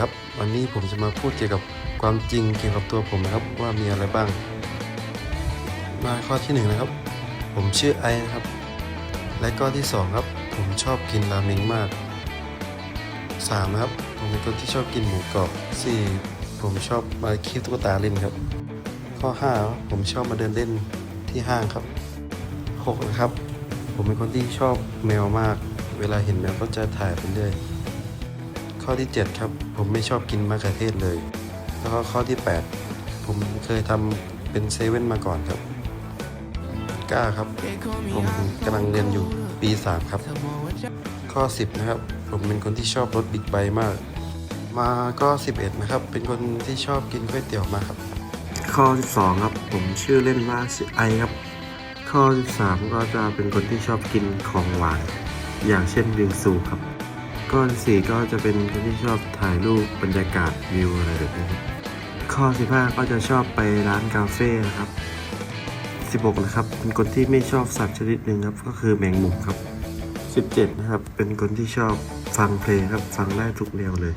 ครับ วันนี้ผมจะมาพูดเกี่ยวกับความจริงเกี่ยวกับตัวผมนะครับว่ามีอะไรบ้าง มาข้อที่หนึ่งนะครับ ผมชื่อไอนะครับ และข้อที่สองครับ ผมชอบกินราเมงมากสามนะครับ ผมเป็นคนที่ชอบกินหมูกรอบสี่ผมชอบมาคีบตุ๊กตาเล่นครับ ข้อห้าผมชอบมาเดินเล่นที่ห้างครับหกนะครับ ผมเป็นคนที่ชอบแมวมาก เวลาเห็นแมวก็จะถ่ายไปเรื่อย ข้อที่ 7 ครับ ผมไม่ชอบกินมะเขือเทศเลย แล้วก็ข้อที่ 8 ผมเคยทำเป็นเซเว่นมาก่อนครับ9ครับ ผมกำลังเรียนอยู่ปี 3 ครับ ข้อ 10 นะครับ ผมเป็นคนที่ชอบรถบิ๊กไบค์มาก มาก็11 นะครับ เป็นคนที่ชอบกินก๋วยเตี๋ยวมากครับ ข้อ 12 ครับ ผมชื่อเล่นว่าชื่อไอครับ ข้อ 13 ก็จะเป็นคนที่ชอบกินของหวาน อย่างเช่นบิงซูครับ ข้อที่4ก็จะเป็นคนที่ชอบถ่ายรูปบรรยากาศวิวอะไรแบบนี้ครับข้อ15ก็จะชอบไปร้านกาเฟ่นะครับ16นะครับเป็นคนที่ไม่ชอบสัตว์ชนิดหนึ่งครับก็คือแมงมุมครับ17นะครับเป็นคนที่ชอบฟังเพลงครับฟังได้ทุกแนวเลย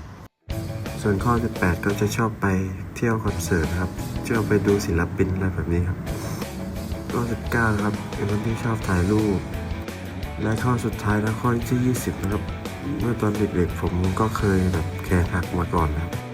ส่วนข้อ18ก็จะชอบไปเที่ยวคอนเสิร์ตครับชอบไปดูศิลปินอะไรแบบนี้ครับข้อ19ครับเป็นคนที่ชอบถ่ายรูป และข้อสุดท้ายและข้อที่ 20นะครับ เมื่อตอนเด็กๆผมก็เคยแบบแขนหักมาก่อนนะครับ